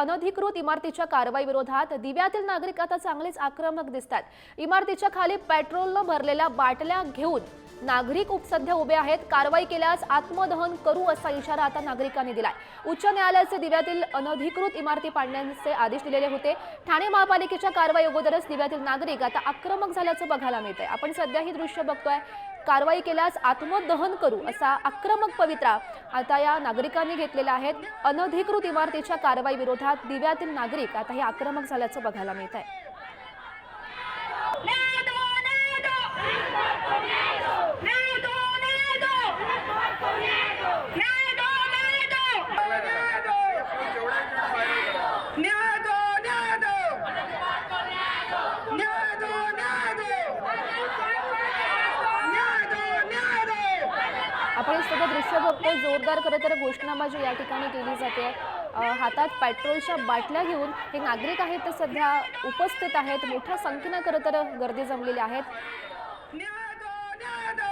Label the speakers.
Speaker 1: अनधिकृत इमारतीच्या कारवाई विरोधात दिव्यातील नागरिक आता चांगलेच आक्रमक दिसतात. इमारतीच्या खाली पेट्रोलनं भरलेल्या बाटल्या घेऊन नागरिक उपसध्या उभे आहेत. कारवाई केल्यास आत्मदहन करू असा इशारा आता नागरिकांनी दिलाय. उच्च न्यायालयाचे दिव्यातील अनधिकृत इमारती पाडण्याचे आदेश दिलेले होते. ठाणे महापालिकेच्या कारवाई अगोदरच दिव्यातील नागरिक आता आक्रमक झाल्याचं बघायला मिळतंय. आपण सध्या ही दृश्य बघतोय. कारवाई केल्यास आत्मदहन करू असा आक्रमक पवित्रा आता या नागरिकांनी घेतलेला आहेत अनधिकृत इमारतीच्या कारवाई विरोधात दिव्यातील नागरिक आता हे आक्रमक झाल्याचं बघायला मिळत आहे आपण सगळं दृश्य बघतोय जोरदार खरं तर घोषणाबाजी या ठिकाणी केली जाते. हातात पेट्रोलच्या बाटल्या घेऊन हे नागरिक आहेत ते सध्या उपस्थित आहेत. मोठ्या संख्येनं खरं तर गर्दी जमलेली आहेत.
Speaker 2: न्याय दो न्याय दो